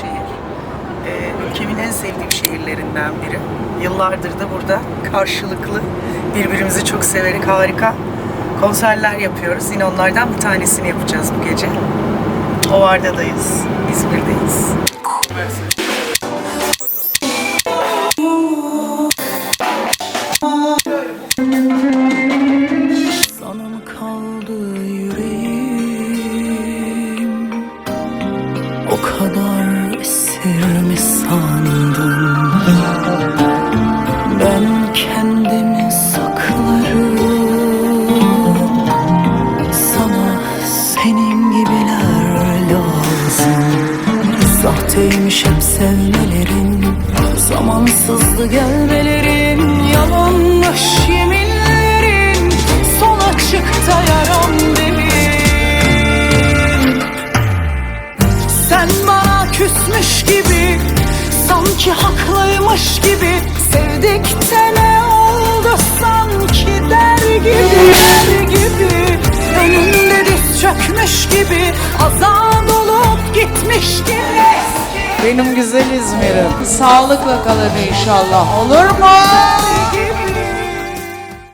şehir. Ee, ülkemin en sevdiğim şehirlerinden biri. Yıllardır da burada karşılıklı birbirimizi çok severek harika konserler yapıyoruz. Yine onlardan bir tanesini yapacağız bu gece. Ovarda'dayız İzmir. Sandın Ben kendimi saklarım. Sana senin gibiler lazım. Sahteymiş hep sevmelerin Zamansızdı gelmelerin. Yeminlerin küsmüş gibi Sanki haklıymış gibi Sevdik de ne oldu sanki der gibi Der gibi Önünde diz çökmüş gibi Azad olup gitmiş gibi Benim güzel İzmir'im. Sağlıkla kalın inşallah. Olur mu?